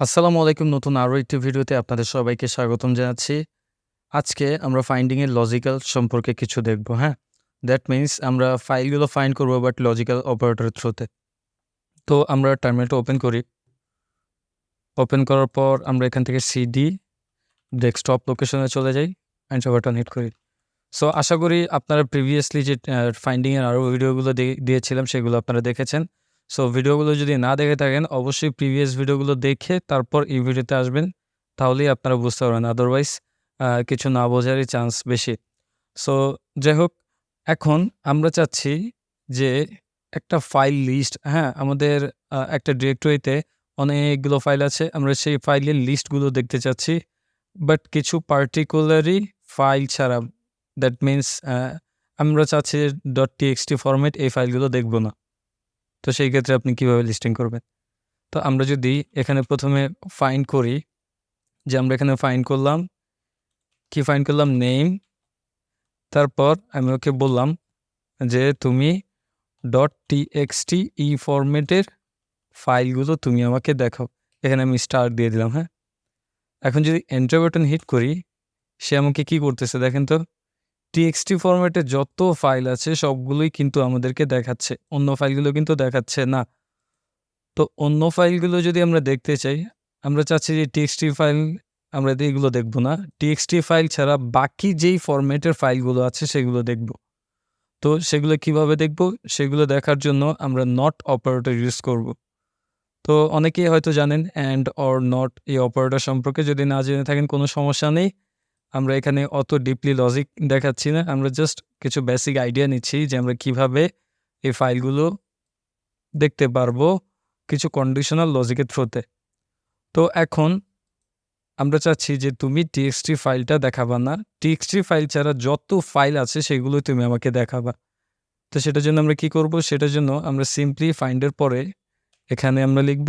আসসালামু আলাইকুম। নতুন আরও একটি ভিডিওতে আপনাদের সবাইকে স্বাগতম জানাচ্ছি। আজকে আমরা ফাইন্ডিংয়ের লজিক্যাল সম্পর্কে কিছু দেখব হ্যাঁ? দ্যাট মিন্স আমরা ফাইলগুলো ফাইন্ড করব বাট লজিক্যাল অপারেটরের থ্রুতে তো। আমরা টার্মিনালটা ওপেন করি। ওপেন করার পর আমরা এখান থেকে সিডি ডেস্কটপ লোকেশনে চলে যাই অ্যান্ড বাটন হিট করি। সো আশা করি আপনারা প্রিভিয়াসলি যে ফাইন্ডিংয়ের আরও ভিডিওগুলো দিয়ে- দিয়েছিলাম, সেগুলো আপনারা দেখেছেন। সো ভিডিওগুলো যদি না দেখে থাকেন, অবশ্যই প্রিভিয়াস ভিডিওগুলো দেখে তারপর এই ভিডিওতে আসবেন। তাহলেই আপনারা বুঝতে পারবেন। আদারওয়াইজ কিছু না বোঝারই চান্স বেশি। সো যাই হোক, এখন আমরা চাচ্ছি যে একটা ফাইল লিস্ট হ্যাঁ আমাদের একটা ডিরেক্টরিতে অনেকগুলো ফাইল আছে। আমরা সেই ফাইলের লিস্টগুলো দেখতে চাচ্ছি। বাট কিছু পার্টিকুলারই ফাইল ছাড়া দ্যাট মিন্স আমরা চাচ্ছি ডট টিএক্সটি ফরম্যাট এই ফাইলগুলো দেখব না। তো সেই ক্ষেত্রে আপনি কীভাবে লিস্টিং করবেন? তো আমরা যদি এখানে প্রথমে ফাইন করি, যে আমরা এখানে ফাইন করলাম, কি ফাইন করলাম? নেম তারপর আমি ওকে বললাম যে তুমি. ডট টি টিএক্সটি ই ফরম্যাটের ফাইলগুলো তুমি আমাকে দেখাও এখানে আমি স্টার দিয়ে দিলাম হ্যাঁ? এখন যদি এন্টার বাটন হিট করি, সে আমাকে কি করতেছে দেখেন তো? টিএক্সটি ফরম্যাটে যত ফাইল আছে, সবগুলোই কিন্তু আমাদেরকে দেখাচ্ছে। অন্য ফাইলগুলো কিন্তু দেখাচ্ছে না। তো অন্য ফাইলগুলো যদি আমরা দেখতে চাই, আমরা চাচ্ছি যে টিএক্সটি ফাইল আমরা এগুলো দেখব না। টিএক্সটি ফাইল ছাড়া বাকি যেই ফরম্যাটের ফাইলগুলো আছে, সেগুলো দেখব। তো সেগুলো কীভাবে দেখব? সেগুলো দেখার জন্য আমরা নট অপারেটর ইউজ করব। তো অনেকেই হয়তো জানেন অ্যান্ড অর নট এই অপারেটর সম্পর্কে। যদি না জেনে থাকেন, কোনো সমস্যা নেই। আমরা এখানে অত ডিপলি লজিক দেখাচ্ছি না। আমরা জাস্ট কিছু বেসিক আইডিয়া নিচ্ছি যে আমরা কীভাবে এই ফাইলগুলো দেখতে পারব কিছু কন্ডিশনাল লজিকের থ্রুতে তো। এখন আমরা চাচ্ছি যে তুমি টিএক্সটি ফাইলটা দেখাবা না। টিএক্সটি ফাইল ছাড়া যত ফাইল আছে সেগুলো তুমি আমাকে দেখাবা। তো সেটার জন্য আমরা কি করব? সেটার জন্য আমরা সিম্পলি ফাইন্ডের পরে এখানে আমরা লিখব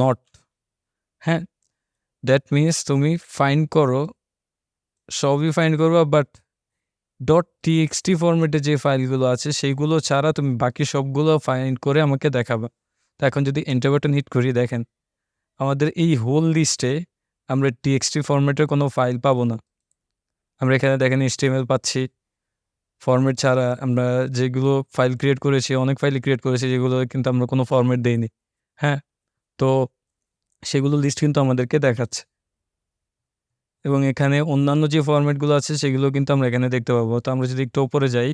নট হ্যাঁ? দ্যাট মিনস তুমি ফাইন্ড করো সবই ফাইন্ড করবা বাট ডট টিএক্সটি ফরম্যাটে যে ফাইলগুলো আছে, সেইগুলো ছাড়া তুমি বাকি সবগুলো ফাইন্ড করে আমাকে দেখাবা। তো এখন যদি এন্টার বাটন হিট করি, দেখেন, আমাদের এই হোল লিস্টে আমরা টিএক্সটি ফরম্যাটের কোনো ফাইল পাবো না। আমরা এখানে দেখেন এইচটিএমএল পাচ্ছি। ফরম্যাট ছাড়া আমরা যেগুলো ফাইল ক্রিয়েট করেছি, অনেক ফাইল ক্রিয়েট করেছি, যেগুলো কিন্তু আমরা কোনো ফরম্যাট দেইনি। হ্যাঁ তো সেগুলো লিস্ট কিন্তু আমাদেরকে দেখাচ্ছে। এবং এখানে অন্যান্য যে ফরম্যাটগুলো আছে, সেগুলো কিন্তু আমরা এখানে দেখতে পাবো। তো আমরা যদি একটু উপরে যাই,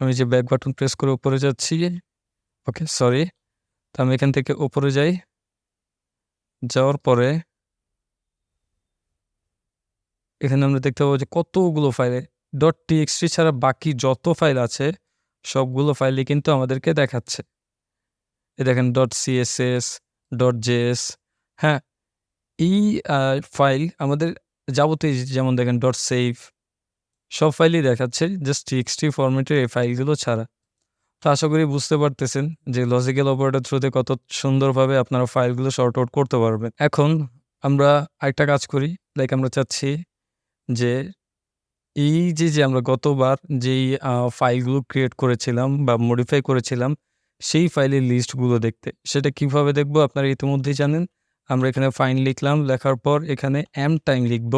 আমি যে ব্যাক বাটন প্রেস করে উপরে যাচ্ছি ওকে সরি তো আমি এখান থেকে ওপরে যাই। যাওয়ার পরে এখানে আমরা দেখতে পাবো যে কতগুলো ফাইলে ডট টিএক্সটি ছাড়া বাকি যত ফাইল আছে, সবগুলো ফাইলই কিন্তু আমাদেরকে দেখাচ্ছে। এ দেখেন. ডট সিএসএস ডট জেএস হ্যাঁ এই ফাইল আমাদের যাবতীয় যেমন দেখেন ডট সেভ সব ফাইলই দেখাচ্ছে জাস্ট টিএক্সটি ফরম্যাটের এই ফাইলগুলো ছাড়া। তো আশা করি বুঝতে পারতেছেন যে লজিক্যাল অপারেটর থ্রুতে কত সুন্দরভাবে আপনারা ফাইলগুলো শর্ট আউট করতে পারবেন। এখন আমরা একটা কাজ করি লাইক আমরা চাচ্ছি যে, এই যে যে আমরা গতবার যেই ফাইলগুলো ক্রিয়েট করেছিলাম বা মডিফাই করেছিলাম, সেই ফাইলের লিস্টগুলো দেখতে, সেটা কীভাবে দেখব আপনারা ইতিমধ্যেই জানেন? আমরা এখানে ফাইন লিখলাম, লেখার পর এখানে এম টাইম লিখব।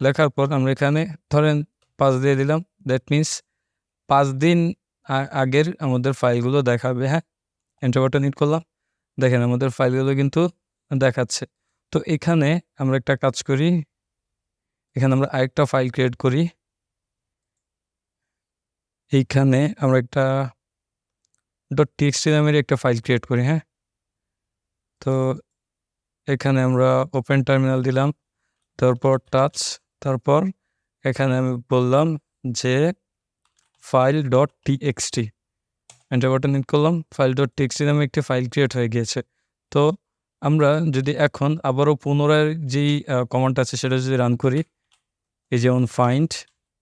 লেখার পর আমরা এখানে ধরেন পাঁচ দিয়ে দিলাম দ্যাট মিন্স পাঁচ দিন আগের আমাদের ফাইলগুলো দেখাবে হ্যাঁ? এন্টার বাটন হিট করলাম, দেখেন আমাদের ফাইলগুলো কিন্তু দেখাচ্ছে। তো এখানে আমরা একটা কাজ করি, এখানে আমরা আরেকটা ফাইল ক্রিয়েট করি। এইখানে আমরা একটা. ডট টিএক্সটি নামের একটা ফাইল ক্রিয়েট করি হ্যাঁ? তো এখানে আমরা ওপেন টার্মিনাল দিলাম, তারপর টাচ তারপর এখানে আমি বললাম যে file dot TXT enter button hit করলাম ফাইল ডট টিএক্সটি নামে একটি ফাইল ক্রিয়েট হয়ে গিয়েছে। তো আমরা যদি এখন আবারও পুনরায় যেই কমান্ড আছে সেটা যদি রান করি, এই যেমন ফাইন্ড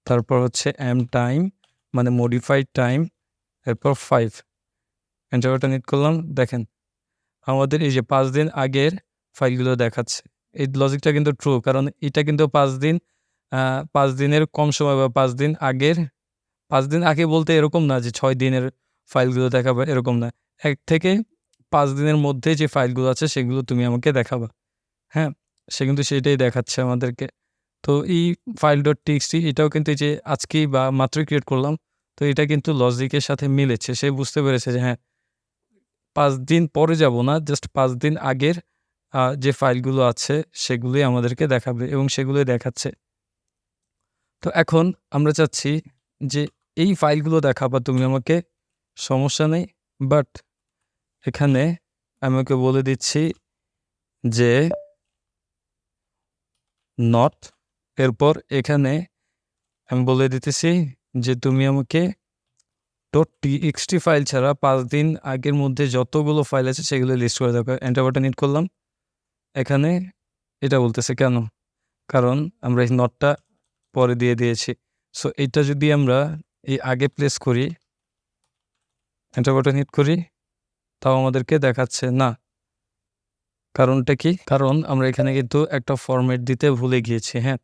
তারপর হচ্ছে এম টাইম মানে মডিফাইড টাইম এরপর ফাইভ এন্টার বাটন করলাম, দেখেন, আমাদের এই যে পাঁচ দিন আগের ফাইলগুলো দেখাচ্ছে। এই লজিকটা কিন্তু ট্রু কারণ এটা কিন্তু পাঁচ দিন পাঁচ দিনের কম সময় বা পাঁচ দিন আগের, পাঁচ দিন আগে বলতে এরকম না যে ছয় দিনের ফাইলগুলো দেখাবে, এরকম না। এক থেকে পাঁচ দিনের মধ্যে যে ফাইলগুলো আছে, সেগুলো তুমি আমাকে দেখাবা। হ্যাঁ সে কিন্তু সেটাই দেখাচ্ছে আমাদেরকে। তো এই ফাইল ডট টিক্সটি এটাও কিন্তু যে আজকেই বা মাত্রই ক্রিয়েট করলাম, তো এটা কিন্তু লজিকের সাথে মিলেছে। সে বুঝতে পেরেছে যে হ্যাঁ পাঁচ দিন পরে যাব না জাস্ট পাঁচ দিন আগের যে ফাইলগুলো আছে সেগুলোই আমাদেরকে দেখাবে এবং সেগুলোই দেখাচ্ছে। তো এখন আমরা চাচ্ছি যে এই ফাইলগুলো দেখাবা, তুমি আমাকে সমস্যা নেই বাট এখানে আমি ওকে বলে দিচ্ছি যে নট এরপর এখানে আমি বলে দিতেছি যে তুমি আমাকে. ডট টিএক্সটি ফাইল ছাড়া পাঁচ দিন আগের মধ্যে যতগুলো ফাইল আছে সেগুলো লিস্ট করে দেবো। এন্টার হিট করলাম। এখানে এটা বলতেছে কেন? কারণ আমরা এই নটটা পরে দিয়ে দিয়েছি। সো এটা যদি আমরা এই আগে প্লেস করি এন্টার বাটন হিট করি? তাও আমাদেরকে দেখাচ্ছে না। কারণটা কি? কারণ আমরা এখানে কিন্তু একটা ফরম্যাট দিতে ভুলে গিয়েছি হ্যাঁ?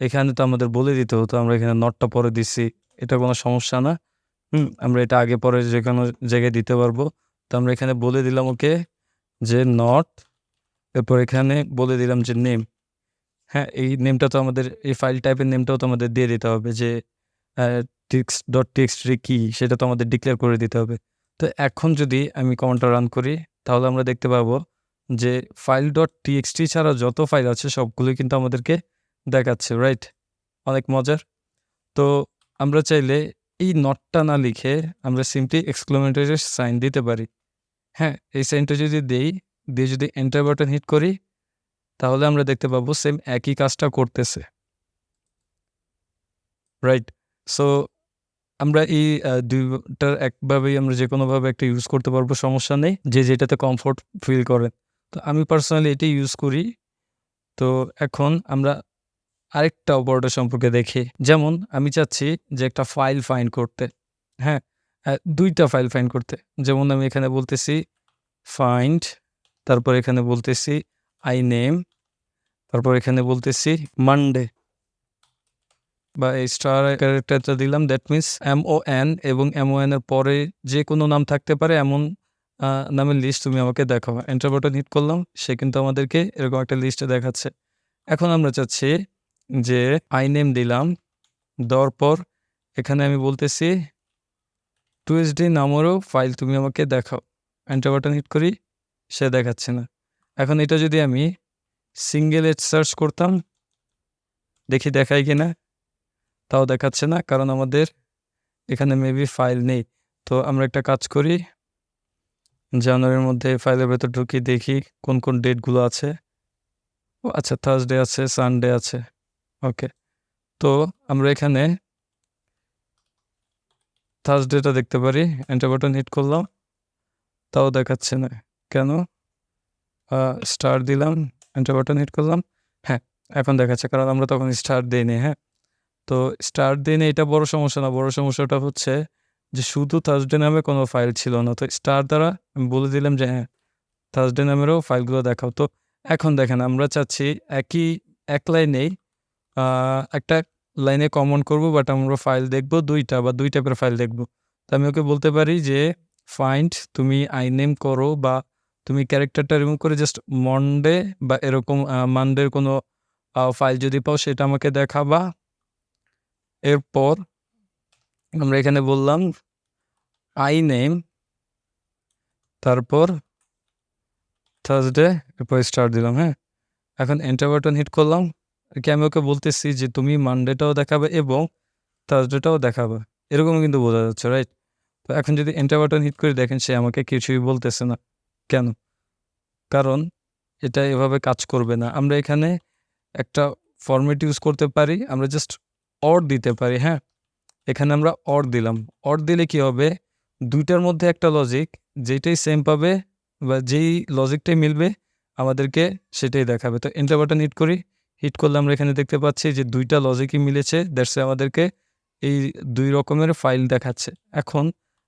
এখানে তো আমাদের বলে দিতে হতো, আমরা এখানে নটটা পরে দিছি। এটা কোনো সমস্যা না। হুম, আমরা এটা আগে পরে যে কোনো জায়গায় দিতে পারব। তো আমরা এখানে বলে দিলাম, ওকে, যে নট এরপর এখানে বলে দিলাম যে নেম হ্যাঁ এই নেমটা তো আমাদের, এই ফাইল টাইপের নেমটাও তো আমাদের দিয়ে দিতে হবে যে টিক্স ডট টিক্স কি, সেটা তো আমাদের ডিক্লেয়ার করে দিতে হবে। তো এখন যদি আমি কমান্ডটা রান করি, তাহলে আমরা দেখতে পাবো যে ফাইল ডট টিএক্সটি ছাড়া যত ফাইল আছে, সবগুলোই কিন্তু আমাদেরকে দেখাচ্ছে রাইট অনেক মজার। তো আমরা চাইলে এই নটটা না লিখে আমরা সিম্পলি এক্সক্লোমেটরি সাইন দিতে পারি। হ্যাঁ এই সাইনটা যদি দেই দিয়ে যদি এন্টার বাটন হিট করি, তাহলে আমরা দেখতে পাবো সেম একই কাজটা করতেছে। রাইট সো আমরা এই দুইটার একভাবেই আমরা যে কোনোভাবে একটা ইউজ করতে পারব, সমস্যা নেই। যে যেটাতে কমফোর্ট ফিল করেন তো আমি পার্সোনালি এটাই ইউজ করি। তো এখন আমরা আরেকটা অপারেটর সম্পর্কে দেখি। যেমন আমি চাচ্ছি যে একটা ফাইল ফাইন্ড করতে। হ্যাঁ? দুইটা ফাইল ফাইন্ড করতে। যেমন আমি এখানে বলতেছি ফাইন্ড তারপর এখানে বলতেছি আই নেম তারপর এখানে বলতেছি মানডে বা এই স্টার ক্যারেক্টারটা দিলাম that means M O N এবং এম ও এন এর পরে যে কোনো নাম থাকতে পারে এমন নামের লিস্ট তুমি আমাকে দেখাও। এন্টার বাটন হিট করলাম, সে কিন্তু আমাদেরকে এরকম একটা লিস্টে দেখাচ্ছে। এখন আমরা চাচ্ছি যে আই নেম দিলাম, দেওয়ার পর এখানে আমি বলতেছি টুএসডি নামেরও ফাইল তুমি আমাকে দেখাও। এন্টার বাটন হিট করি। সে দেখাচ্ছে না। এখন এটা যদি আমি সিঙ্গেল এজ সার্চ করতাম, দেখি দেখাই কি না, তাও দেখাচ্ছে না, কারণ আমাদের এখানে মেবি ফাইল নেই। তো আমরা একটা কাজ করি, জানুয়ারির মধ্যে ফাইলের ভেতর ঢুকি, দেখি কোন কোন ডেটগুলো আছে। ও আচ্ছা থার্সডে আছে সানডে আছে ওকে তো আমরা এখানে থার্সডেটা দেখতে পারি এন্টার বাটন হিট করলাম, তাও দেখাচ্ছে না। কেন? স্টার দিলাম এন্টার বাটন হিট করলাম। হ্যাঁ এখন দেখাচ্ছে, কারণ আমরা তখন স্টার দিইনি হ্যাঁ? তো স্টার দিনে এটা বড় সমস্যা না। বড় সমস্যাটা হচ্ছে যে শুধু থার্সডে নামে কোনো ফাইল ছিল না। তো স্টার দ্বারা আমি বলে দিলাম যে হ্যাঁ থার্সডে নামেরও ফাইলগুলো দেখাও। তো এখন দেখেন, আমরা চাচ্ছি একই, এক লাইনেই একটা লাইনে কমন করব বাট আমরা ফাইল দেখব দুইটা, বা দুই টাইপের ফাইল দেখব। তো আমি ওকে বলতে পারি যে ফাইন্ড তুমি আই নেম করো, বা তুমি ক্যারেক্টারটা রিমুভ করে জাস্ট মন্ডে বা এরকম মানডের কোনো ফাইল যদি পাও সেটা আমাকে দেখাবা। এরপর আমরা এখানে বললাম আই নেম তারপর থার্সডে এরপর স্টার্ট দিলাম হ্যাঁ? এখন এন্টার বাটন হিট করলাম কি আমি ওকে বলতেছি যে তুমি মানডেটাও দেখাবে এবং থার্সডেটাও দেখাবে। এরকম কিন্তু বোঝা যাচ্ছে রাইট তো এখন যদি এন্টার বাটন হিট করে দেখেন, সে আমাকে কিছুই বলতেছে না। কেন? কারণ এটা এভাবে কাজ করবে না। আমরা এখানে একটা ফরম্যাট ইউজ করতে পারি, আমরা জাস্ট অর দিতে পারি হ্যাঁ? এখানে আমরা অর দিলাম। অর দিলে কি হবে? দুইটার মধ্যে একটা লজিক যেটাই সেম পাবে বা যেই লজিকটাই মিলবে, আমাদেরকে সেটাই দেখাবে। তো এন্টার বাটন হিট করি। হিট করলে আমরা এখানে দেখতে পাচ্ছি যে দুইটা লজিকই মিলেছে দ্যাটস আমাদেরকে এই দুই রকমের ফাইল দেখাচ্ছে। এখন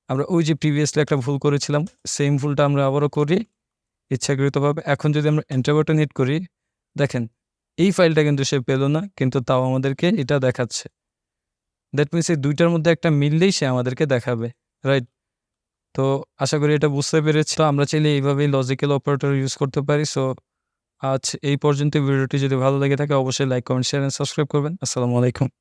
আমরা ওই যে প্রিভিয়াসলি একটা ভুল করেছিলাম সেম ভুলটা আমরা আবারও করি ইচ্ছাকৃতভাবে। এখন যদি আমরা এন্টার বাটন করি, দেখেন, এই ফাইলটা কিন্তু সে পেল না, কিন্তু তাও আমাদেরকে এটা দেখাচ্ছে। দ্যাট মিনস এই দুইটার মধ্যে একটা মিললেই সে আমাদেরকে দেখাবে রাইট তো আশা করি এটা বুঝতে পেরেছি। আমরা চাইলে এইভাবেই লজিক্যাল অপারেটর ইউজ করতে পারি। সো আজ এই পর্যন্ত ভিডিওটি যদি ভালো লেগে থাকে, অবশ্যই like comment share and subscribe করবেন। আসসালামু আলাইকুম।